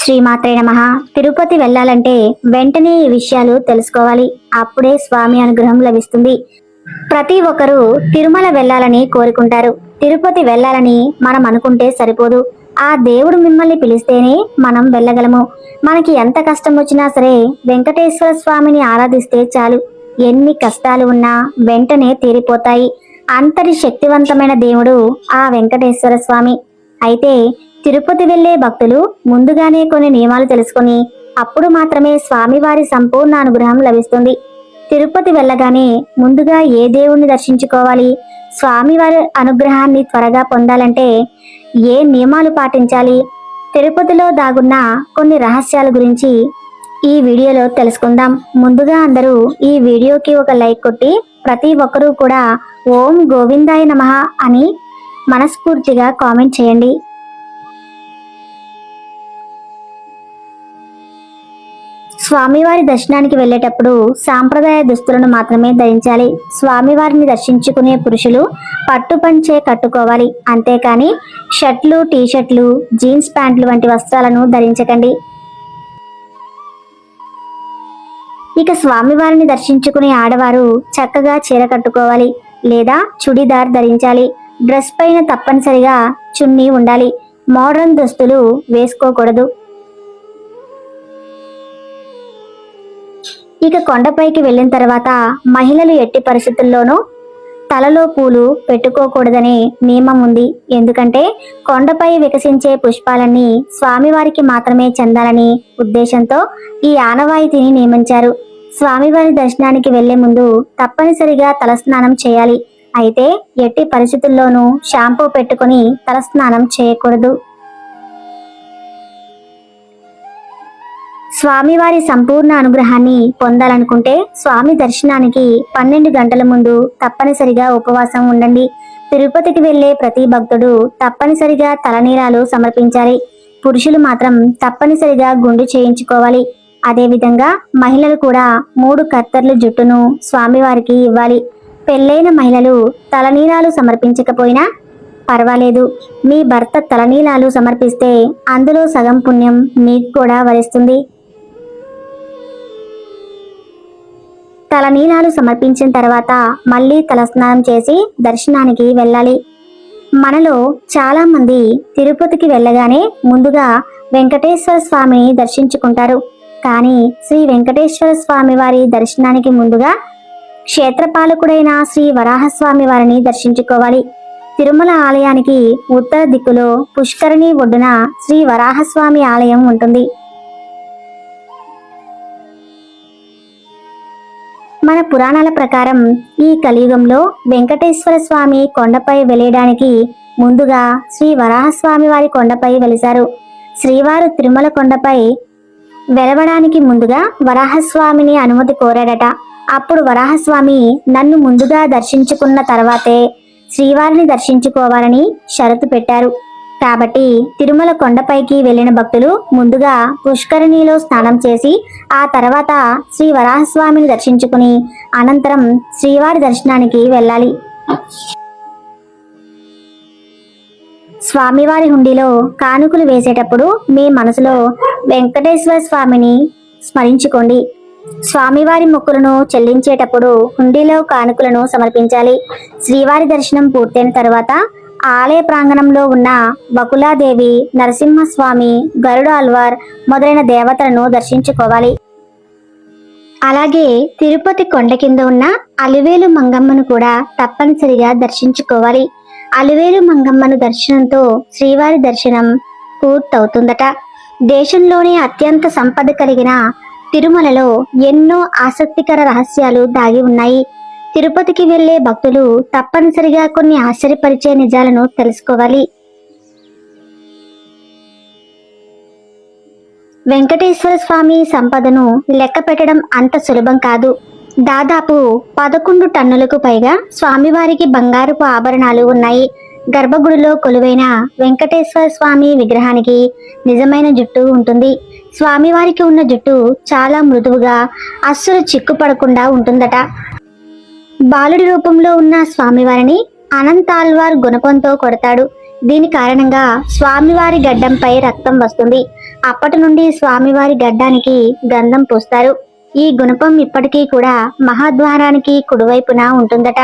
శ్రీమాత్రే నమ. తిరుపతి వెళ్ళాలంటే వెంటనే ఈ విషయాలు తెలుసుకోవాలి. అప్పుడే స్వామి అనుగ్రహం లభిస్తుంది. ప్రతి ఒక్కరూ తిరుమల వెళ్ళాలని కోరుకుంటారు. తిరుపతి వెళ్ళాలని మనం అనుకుంటే సరిపోదు. ఆ దేవుడు మిమ్మల్ని పిలిస్తేనే మనం వెళ్ళగలము. మనకి ఎంత కష్టం వచ్చినా సరే వెంకటేశ్వర స్వామిని ఆరాధిస్తే చాలు. ఎన్ని కష్టాలు ఉన్నా వెంటనే తీరిపోతాయి. అంతటి శక్తివంతమైన దేవుడు ఆ వెంకటేశ్వర స్వామి. అయితే తిరుపతి వెళ్ళే భక్తులు ముందుగానే కొన్ని నియమాలు తెలుసుకొని అప్పుడు మాత్రమే స్వామివారి సంపూర్ణ అనుగ్రహం లభిస్తుంది. తిరుపతి వెళ్ళగానే ముందుగా ఏ దేవుణ్ణి దర్శించుకోవాలి? స్వామివారి అనుగ్రహాన్ని త్వరగా పొందాలంటే ఏ నియమాలు పాటించాలి? తిరుపతిలో దాగున్న కొన్ని రహస్యాల గురించి ఈ వీడియోలో తెలుసుకుందాం. ముందుగా అందరూ ఈ వీడియోకి ఒక లైక్ కొట్టి ప్రతి ఒక్కరూ కూడా ఓం గోవిందాయ నమః అని మనస్ఫూర్తిగా కామెంట్ చేయండి. స్వామివారి దర్శనానికి వెళ్ళేటప్పుడు సాంప్రదాయ దుస్తులను మాత్రమే ధరించాలి. స్వామివారిని దర్శించుకునే పురుషులు పట్టు పంచే కట్టుకోవాలి. అంతేకాని షర్ట్లు టీ షర్ట్లు జీన్స్ ప్యాంట్లు వంటి వస్త్రాలను ధరించకండి. ఇక స్వామివారిని దర్శించుకునే ఆడవారు చక్కగా చీర కట్టుకోవాలి లేదా చుడిదార్ ధరించాలి. డ్రెస్ పైన తప్పనిసరిగా చున్నీ ఉండాలి. మోడర్న్ దుస్తులు వేసుకోకూడదు. ఇక కొండపైకి వెళ్ళిన తర్వాత మహిళలు ఎట్టి పరిస్థితుల్లోనూ తలలో పూలు పెట్టుకోకూడదనే నియమం ఉంది. ఎందుకంటే కొండపై వికసించే పుష్పాలన్నీ స్వామివారికి మాత్రమే చెందాలని ఉద్దేశంతో ఈ ఆనవాయితీని నియమించారు. స్వామివారి దర్శనానికి వెళ్ళే ముందు తప్పనిసరిగా తలస్నానం చేయాలి. అయితే ఎట్టి పరిస్థితుల్లోనూ షాంపూ పెట్టుకుని తలస్నానం చేయకూడదు. స్వామివారి సంపూర్ణ అనుగ్రహాన్ని పొందాలనుకుంటే స్వామి దర్శనానికి పన్నెండు గంటల ముందు తప్పనిసరిగా ఉపవాసం ఉండండి. తిరుపతికి వెళ్ళే ప్రతి భక్తుడు తప్పనిసరిగా తలనీలాలు సమర్పించాలి. పురుషులు మాత్రం తప్పనిసరిగా గుండు చేయించుకోవాలి. అదేవిధంగా మహిళలు కూడా మూడు కత్తర్ల జుట్టును స్వామివారికి ఇవ్వాలి. పెళ్ళైన మహిళలు తలనీలాలు సమర్పించకపోయినా పర్వాలేదు. మీ భర్త తలనీలాలు సమర్పిస్తే అందులో సగం పుణ్యం మీకు కూడా వరిస్తుంది. తలనీలాలు సమర్పించిన తర్వాత మళ్ళీ తలస్నానం చేసి దర్శనానికి వెళ్ళాలి. మనలో చాలామంది తిరుపతికి వెళ్ళగానే ముందుగా వెంకటేశ్వర స్వామిని దర్శించుకుంటారు. కానీ శ్రీ వెంకటేశ్వర స్వామి వారి దర్శనానికి ముందుగా క్షేత్రపాలకుడైన శ్రీ వరాహస్వామి వారిని దర్శించుకోవాలి. తిరుమల ఆలయానికి ఉత్తర దిక్కులో పుష్కరిణి ఒడ్డున శ్రీ వరాహస్వామి ఆలయం ఉంటుంది. మన పురాణాల ప్రకారం ఈ కలియుగంలో వెంకటేశ్వర స్వామి కొండపై వెలియడానికి ముందుగా శ్రీ వరాహస్వామి వారి కొండపై వెలిశారు. శ్రీవారు తిరుమల కొండపై వెలవడానికి ముందుగా వరాహస్వామిని అనుమతి కోరాడట. అప్పుడు వరాహస్వామి నన్ను ముందుగా దర్శించుకున్న తర్వాతే శ్రీవారిని దర్శించుకోవాలని షరతు పెట్టారు. కాబట్టి తిరుమల కొండపైకి వెళ్ళిన భక్తులు ముందుగా పుష్కరిణిలో స్నానం చేసి ఆ తర్వాత శ్రీ వరాహస్వామిని దర్శించుకుని అనంతరం శ్రీవారి దర్శనానికి వెళ్ళాలి. స్వామివారి హుండీలో కానుకలు వేసేటప్పుడు మీ మనసులో వెంకటేశ్వర స్వామిని స్మరించుకోండి. స్వామివారి మొక్కులను చెల్లించేటప్పుడు హుండీలో కానుకలను సమర్పించాలి. శ్రీవారి దర్శనం పూర్తయిన తర్వాత ఆలయ ప్రాంగణంలో ఉన్న బకులాదేవి నరసింహస్వామి గరుడ అల్వార్ మొదలైన దేవతలను దర్శించుకోవాలి. అలాగే తిరుపతి కొండ కింద ఉన్న అలివేలు మంగమ్మను కూడా తప్పనిసరిగా దర్శించుకోవాలి. అలివేలు మంగమ్మను దర్శనంతో శ్రీవారి దర్శనం పూర్తవుతుందట. దేశంలోనే అత్యంత సంపద కలిగిన తిరుమలలో ఎన్నో ఆసక్తికర రహస్యాలు దాగి ఉన్నాయి. తిరుపతికి వెళ్ళే భక్తులు తప్పనిసరిగా కొన్ని ఆశ్చర్యపరిచే నిజాలను తెలుసుకోవాలి. వెంకటేశ్వర స్వామి సంపదను లెక్క పెట్టడం అంత సులభం కాదు. దాదాపు పదకొండు టన్నులకు పైగా స్వామివారికి బంగారపు ఆభరణాలు ఉన్నాయి. గర్భగుడిలో కొలువైన వెంకటేశ్వర స్వామి విగ్రహానికి నిజమైన జుట్టు ఉంటుంది. స్వామివారికి ఉన్న జుట్టు చాలా మృదువుగా అస్సలు చిక్కుపడకుండా ఉంటుందట. బాలుడి రూపంలో ఉన్న స్వామివారిని అనంతాల్వార్ గుణపంతో కొడతాడు. దీని కారణంగా స్వామివారి గడ్డంపై రక్తం వస్తుంది. అప్పటి నుండి స్వామివారి గడ్డానికి గంధం పూస్తారు. ఈ గుణపం ఇప్పటికీ కూడా మహాద్వారానికి కుడివైపున ఉంటుందట.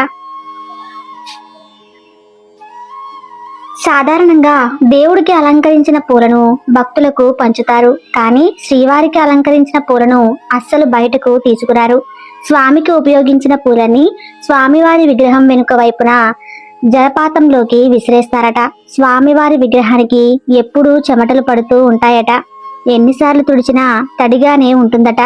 సాధారణంగా దేవుడికి అలంకరించిన పూలను భక్తులకు పంచుతారు. కానీ శ్రీవారికి అలంకరించిన పూలను అస్సలు బయటకు తీసుకురారు. స్వామికి ఉపయోగించిన పూలని స్వామివారి విగ్రహం వెనుక వైపున జలపాతంలోకి విసిరేస్తారట. స్వామివారి విగ్రహానికి ఎప్పుడూ చెమటలు పడుతూ ఉంటాయట. ఎన్నిసార్లు తుడిచినా తడిగానే ఉంటుందట.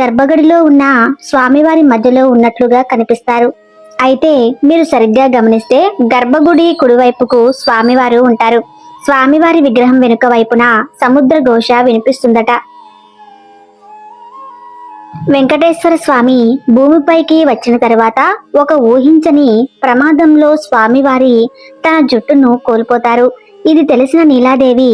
గర్భగుడిలో ఉన్న స్వామివారి మధ్యలో ఉన్నట్లుగా కనిపిస్తారు. అయితే మీరు సరిగ్గా గమనిస్తే గర్భగుడి కుడివైపుకు స్వామివారు ఉంటారు. స్వామివారి విగ్రహం వెనుక వైపున సముద్ర ఘోష వినిపిస్తుందట. వెంకటేశ్వర స్వామి భూమిపైకి వచ్చిన తర్వాత ఒక ఊహించని ప్రమాదంలో స్వామివారి తన జుట్టును కోల్పోతారు. ఇది తెలిసిన నీలాదేవి.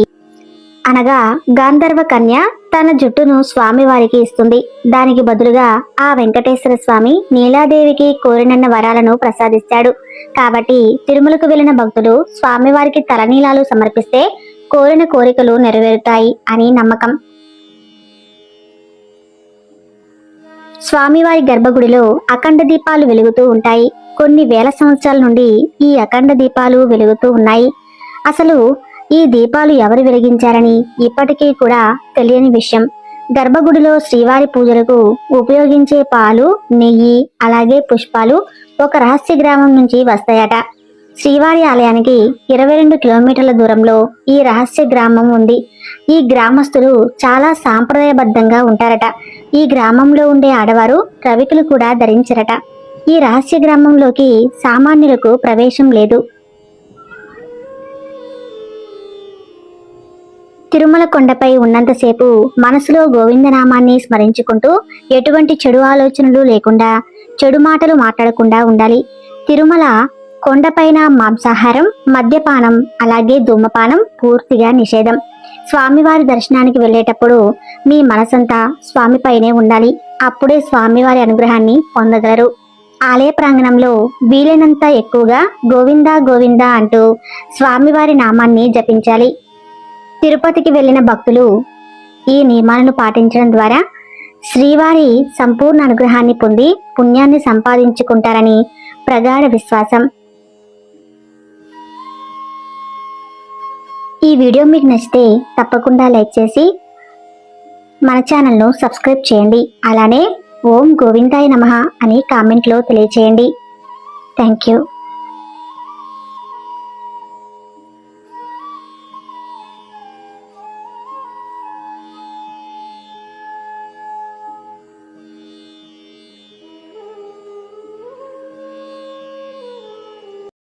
అనగా గాంధర్వ కన్య తన జుట్టును స్వామివారికి ఇస్తుంది. దానికి బదులుగా ఆ వెంకటేశ్వర స్వామి నీలాదేవికి కోరినన్న వరాలను ప్రసాదిస్తాడు. కాబట్టి తిరుమలకు వెళ్ళిన భక్తులు స్వామివారికి తలనీలాలు సమర్పిస్తే కోరిన కోరికలు నెరవేరుతాయి అని నమ్మకం. స్వామివారి గర్భగుడిలో అఖండ దీపాలు వెలుగుతూ ఉంటాయి. కొన్ని వేల సంవత్సరాల నుండి ఈ అఖండ దీపాలు వెలుగుతూ ఉన్నాయి. అసలు ఈ దీపాలు ఎవరు వెలిగించారని ఇప్పటికీ కూడా తెలియని విషయం. గర్భగుడిలో శ్రీవారి పూజలకు ఉపయోగించే పాలు నెయ్యి అలాగే పుష్పాలు ఒక రహస్య గ్రామం నుంచి వస్తాయట. శ్రీవారి ఆలయానికి ఇరవై రెండు కిలోమీటర్ల దూరంలో ఈ రహస్య గ్రామం ఉంది. ఈ గ్రామస్తులు చాలా సాంప్రదాయబద్ధంగా ఉంటారట. ఈ గ్రామంలో ఉండే ఆడవారు రవికులు కూడా ధరించరట. ఈ రహస్య గ్రామంలోకి సామాన్యులకు ప్రవేశం లేదు. తిరుమల కొండపై ఉన్నంతసేపు మనసులో గోవిందనామాన్ని స్మరించుకుంటూ ఎటువంటి చెడు ఆలోచనలు లేకుండా చెడు మాటలు మాట్లాడకుండా ఉండాలి. తిరుమల కొండపైన మాంసాహారం మద్యపానం అలాగే ధూమపానం పూర్తిగా నిషేధం. స్వామివారి దర్శనానికి వెళ్ళేటప్పుడు మీ మనసంతా స్వామిపైనే ఉండాలి. అప్పుడే స్వామివారి అనుగ్రహాన్ని పొందగలరు. ఆలయ ప్రాంగణంలో వీలైనంత ఎక్కువగా గోవిందా గోవిందా అంటూ స్వామివారి నామాన్ని జపించాలి. తిరుపతికి వెళ్ళిన భక్తులు ఈ నియమాలను పాటించడం ద్వారా శ్రీవారి సంపూర్ణ అనుగ్రహాన్ని పొంది పుణ్యాన్ని సంపాదించుకుంటారని ప్రగాఢ విశ్వాసం. ఈ వీడియో మీకు నచ్చితే తప్పకుండా లైక్ చేసి మన ఛానల్ను సబ్స్క్రైబ్ చేయండి. అలానే ఓం గోవిందాయ నమః అని కామెంట్లో తెలియచేయండి. Thank you.